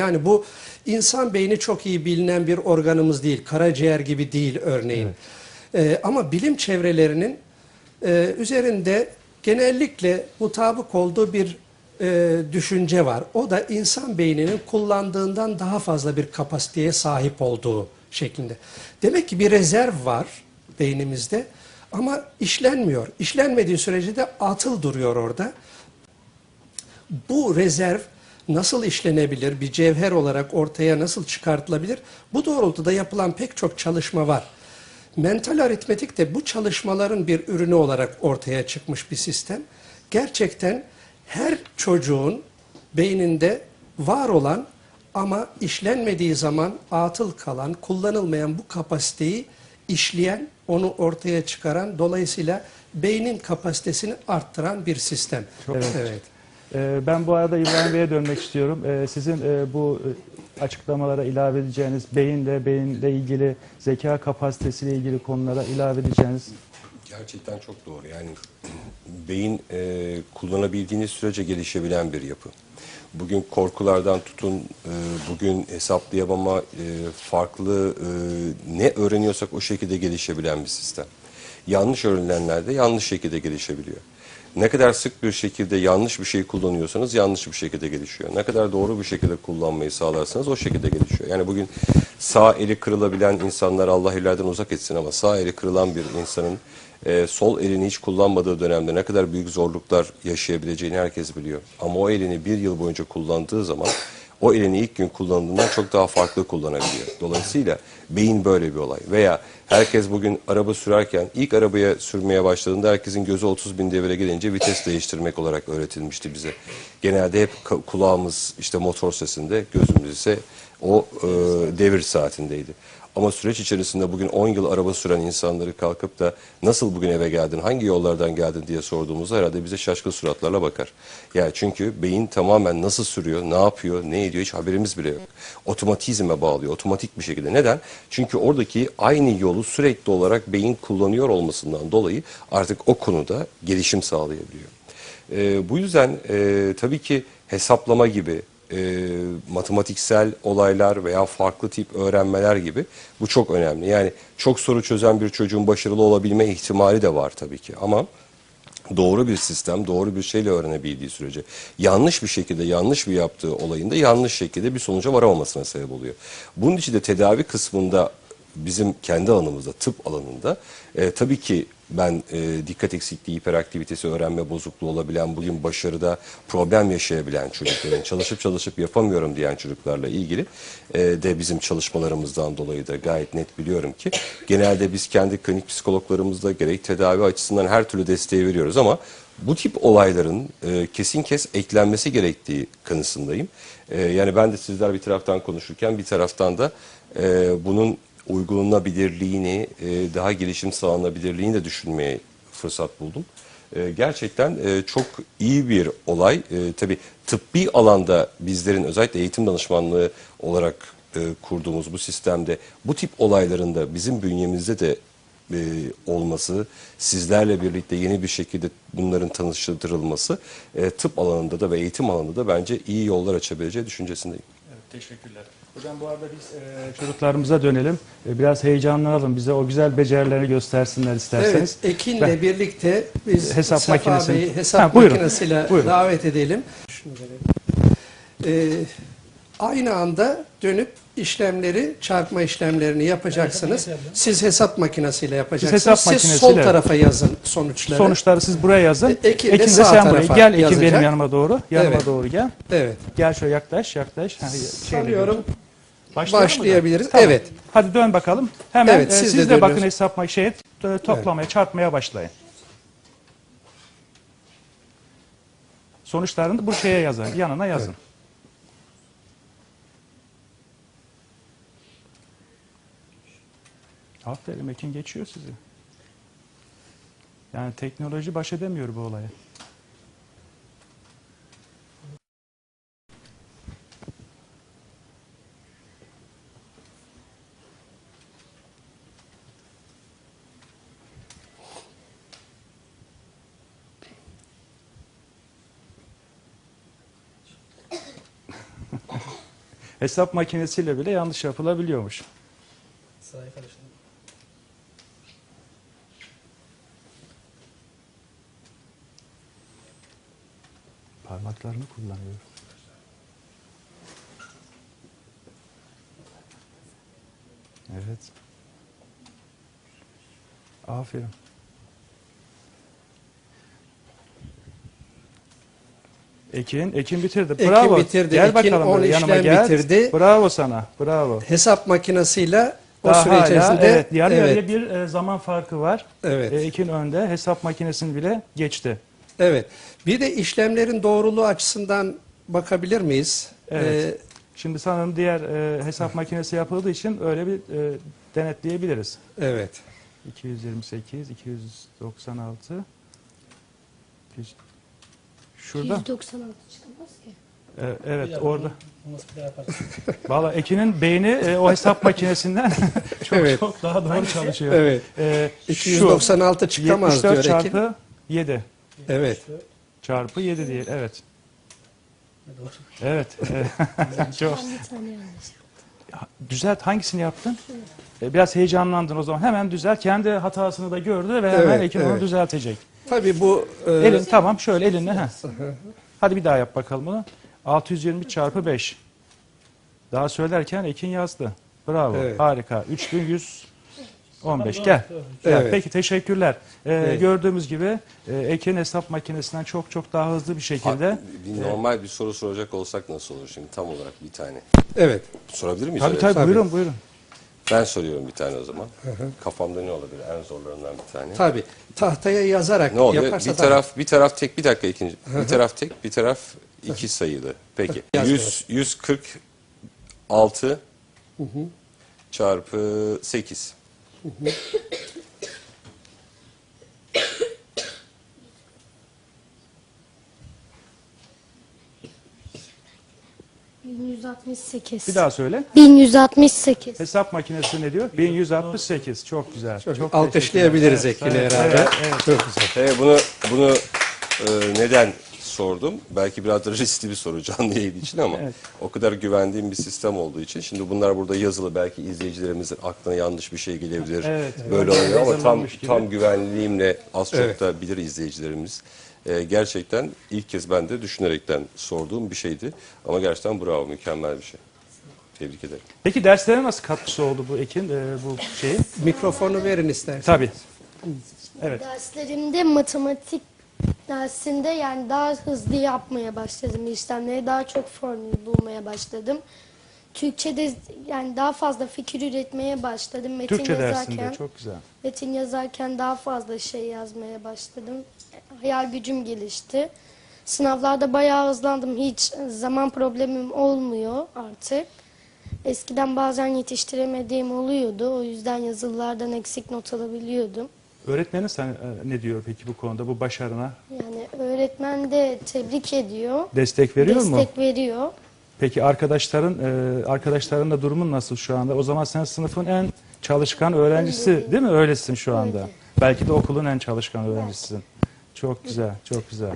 Yani bu insan beyni çok iyi bilinen bir organımız değil. Karaciğer gibi değil örneğin. Ee, ama bilim çevrelerinin e, üzerinde genellikle mutabık olduğu bir e, düşünce var. O da insan beyninin kullandığından daha fazla bir kapasiteye sahip olduğu şeklinde. Demek ki bir rezerv var beynimizde ama işlenmiyor. İşlenmediği sürece de atıl duruyor orada. Bu rezerv nasıl işlenebilir, bir cevher olarak ortaya nasıl çıkartılabilir? Bu doğrultuda yapılan pek çok çalışma var. Mental aritmetik de bu çalışmaların bir ürünü olarak ortaya çıkmış bir sistem. Gerçekten her çocuğun beyninde var olan ama işlenmediği zaman atıl kalan, kullanılmayan bu kapasiteyi işleyen, onu ortaya çıkaran, dolayısıyla beynin kapasitesini arttıran bir sistem. Evet. evet. Ee, Ben bu arada İbrahim Bey'e dönmek istiyorum. Ee, Sizin e, bu e, açıklamalara ilave edeceğiniz beyinle, beyinle ilgili zeka kapasitesiyle ilgili konulara ilave edeceğiniz Gerçekten çok doğru. Yani beyin e, kullanabildiğiniz sürece gelişebilen bir yapı. Bugün korkulardan tutun, bugün hesaplayamama, farklı ne öğreniyorsak o şekilde gelişebilen bir sistem. Yanlış öğrenilenler de yanlış şekilde gelişebiliyor. Ne kadar sık bir şekilde yanlış bir şey kullanıyorsanız yanlış bir şekilde gelişiyor. Ne kadar doğru bir şekilde kullanmayı sağlarsanız o şekilde gelişiyor. Yani bugün sağ eli kırılabilen insanlar Allah ileriden uzak etsin ama sağ eli kırılan bir insanın e, sol elini hiç kullanmadığı dönemde ne kadar büyük zorluklar yaşayabileceğini herkes biliyor. Ama o elini bir yıl boyunca kullandığı zaman o elini ilk gün kullandığından çok daha farklı kullanabiliyor. Dolayısıyla beyin böyle bir olay. Veya herkes bugün araba sürerken ilk arabaya sürmeye başladığında herkesin gözü 30 bin devire gelince vites değiştirmek olarak öğretilmişti bize. Genelde hep kulağımız işte motor sesinde, gözümüz ise o e, devir saatindeydi. Ama süreç içerisinde bugün 10 yıl araba süren insanları kalkıp da nasıl bugün eve geldin, hangi yollardan geldin diye sorduğumuzda herhalde bize şaşkın suratlarla bakar. Yani çünkü beyin tamamen nasıl sürüyor, ne yapıyor, ne ediyor hiç haberimiz bile yok. Otomatizme bağlıyor, otomatik bir şekilde. Neden? Çünkü oradaki aynı yolu sürekli olarak beyin kullanıyor olmasından dolayı artık o konuda gelişim sağlayabiliyor. Ee, bu yüzden e, tabii ki hesaplama gibi, e, matematiksel olaylar veya farklı tip öğrenmeler gibi bu çok önemli. Yani çok soru çözen bir çocuğun başarılı olabilme ihtimali de var tabii ki ama doğru bir sistem, doğru bir şeyle öğrenebildiği sürece yanlış bir şekilde yanlış bir yaptığı olayında yanlış şekilde bir sonuca varamamasına sebep oluyor. Bunun için de tedavi kısmında bizim kendi alanımızda, tıp alanında e, tabii ki ben e, dikkat eksikliği, hiperaktivitesi, öğrenme bozukluğu olabilen, bugün başarıda problem yaşayabilen çocukların, çalışıp çalışıp yapamıyorum diyen çocuklarla ilgili e, de bizim çalışmalarımızdan dolayı da gayet net biliyorum ki genelde biz kendi klinik psikologlarımızda gerek tedavi açısından her türlü desteği veriyoruz ama bu tip olayların e, kesin kes eklenmesi gerektiği kanısındayım. E, yani ben de sizler bir taraftan konuşurken bir taraftan da e, bunun uygulanabilirliğini, e, daha gelişim sağlanabilirliğini de düşünmeye fırsat buldum. E, gerçekten e, çok iyi bir olay. E, tabii tıbbi alanda bizlerin özellikle eğitim danışmanlığı olarak kurduğumuz bu sistemde bu tip olayların da bizim bünyemizde de olması, sizlerle birlikte yeni bir şekilde bunların tanıştırılması tıp alanında da ve eğitim alanında da bence iyi yollar açabileceği düşüncesindeyim. Teşekkürler. Hocam bu arada biz e, çocuklarımıza dönelim. E, biraz heyecanlanalım. Bize o güzel becerilerini göstersinler isterseniz. Evet, Ekin'le Ben- birlikte biz Hesap Sefa makinesini- Bey'i hesap Ha, buyurun, makinesiyle buyurun. davet edelim. Şunu verelim. Ee, aynı anda dönüp işlemleri, çarpma işlemlerini yapacaksınız. Siz hesap makinesiyle yapacaksınız. hesap Siz makinesiyle- sol tarafa yazın sonuçları. Sonuçları siz buraya yazın. E, Ekin Ekin de sağ sen buraya. Gel Ekin yazacak. benim yanıma doğru. Yanıma Evet. doğru gel. Evet. Gel şöyle yaklaş, yaklaş. Ha, şeyle Sanıyorum başlayabiliriz. Tamam. Evet. Hadi dön bakalım. Hemen Evet, e, siz siz, de de, bakın hesapma şey e, toplamaya, çarpmaya başlayın. Sonuçlarını bu şeye yazın, yanına yazın. Aferin Ekin geçiyor sizi. Yani teknoloji baş edemiyor bu olaya. Hesap makinesiyle bile yanlış yapılabiliyormuş. Sayfa dışında. Parmaklarını kullanıyor. Evet. Aferin. Ekin, Ekin bitirdi. Ekin Bravo. bitirdi. Gel Ekin bakalım on buraya, yanıma işlem gel. bitirdi. Bravo sana. Bravo. Hesap makinesiyle o Daha süre hala, içerisinde evet, yarı evet, yarıya bir e, zaman farkı var. Evet. E, Ekin önde. Hesap makinesini bile geçti. Evet. Bir de işlemlerin doğruluğu açısından bakabilir miyiz? Evet. Ee, Şimdi sanırım diğer e, hesap makinesi yapıldığı için öyle bir e, denetleyebiliriz. evet. 228, 296. Yüz- Şurada. 196 çıkamaz ki. E, evet orada. Valla Ekin'in beyni e, o hesap makinesinden çok Evet. çok daha doğru çalışıyor. Evet. E, şu 296 çıkamaz 74 diyor Ekin. çarpı 7 Evet. Çarpı 7 diye. Evet. Doğru. Evet. Çok. Düzelt hangisini yaptın? E, biraz heyecanlandın o zaman. Hemen düzelt. Kendi hatasını da gördü ve hemen Evet, Ekin onu düzeltecek. Tabii bu e, Elin tamam şöyle elinle. heh. Hadi bir daha yap bakalım bunu. 620 çarpı 5. Daha söylerken Ekin yazdı. Bravo. Evet. Harika. 3100 15 gel. Evet. Peki teşekkürler. Ee, Gördüğümüz gibi e, Eken hesap makinesinden çok çok daha hızlı bir şekilde. Bir normal bir soru soracak olsak nasıl olur şimdi tam olarak bir tane? Evet. Sorabilir miyiz? tabii öyle? tabii buyurun buyurun. Ben soruyorum bir tane o zaman. Kafamda ne olabilir? En zorlarından bir tane. Tabii. Tahtaya yazarak Ne oluyor? yaparsa Bir tabii. taraf bir taraf tek bir dakika ikinci. Bir taraf tek, bir taraf iki sayılı. Peki. Yaz 100 146 çarpı 8. 1168. Bir daha söyle. 1168. Hesap makinesi ne diyor? 1168. Çok güzel. Çok, Çok alkışlayabiliriz teşekkürler. Ekin'i herhalde. evet, evet. Çok güzel. Evet, bunu bunu e, neden sordum? Belki biraz da riskli bir soru canlı yayın için ama Evet. o kadar güvendiğim bir sistem olduğu için şimdi bunlar burada yazılı belki izleyicilerimizin aklına yanlış bir şey gelebilir. Evet. Böyle oluyor ama tam gibi. tam güvenliğimle az çok Evet. da bilir izleyicilerimiz. E, gerçekten ilk kez ben de düşünerekten sorduğum bir şeydi ama gerçekten bravo mükemmel bir şey. Tebrik ederim. Peki derslere nasıl katkısı oldu bu Ekin e, bu şeyin? Mikrofonu verin isterseniz. Tabii. Evet. Derslerimde matematik dersinde yani daha hızlı yapmaya başladım işlemleri. Daha çok formül bulmaya başladım. Türkçe'de yani daha fazla fikir üretmeye başladım. Metin Türkçe yazarken, dersinde çok güzel. metin yazarken daha fazla şey yazmaya başladım. Hayal gücüm gelişti. Sınavlarda bayağı hızlandım. Hiç zaman problemim olmuyor artık. Eskiden bazen yetiştiremediğim oluyordu. O yüzden yazılılardan eksik not alabiliyordum. Öğretmenin sen e, ne diyor peki bu konuda bu başarına? Yani öğretmen de tebrik ediyor. Destek veriyor mu? destek veriyor. Peki arkadaşların e, arkadaşlarınla durumun nasıl şu anda? O zaman sen sınıfın en çalışkan öğrencisi Öyle. değil mi? Öylesin şu anda. Öyle. Belki de okulun en çalışkan öğrencisisin. Çok güzel, çok güzel.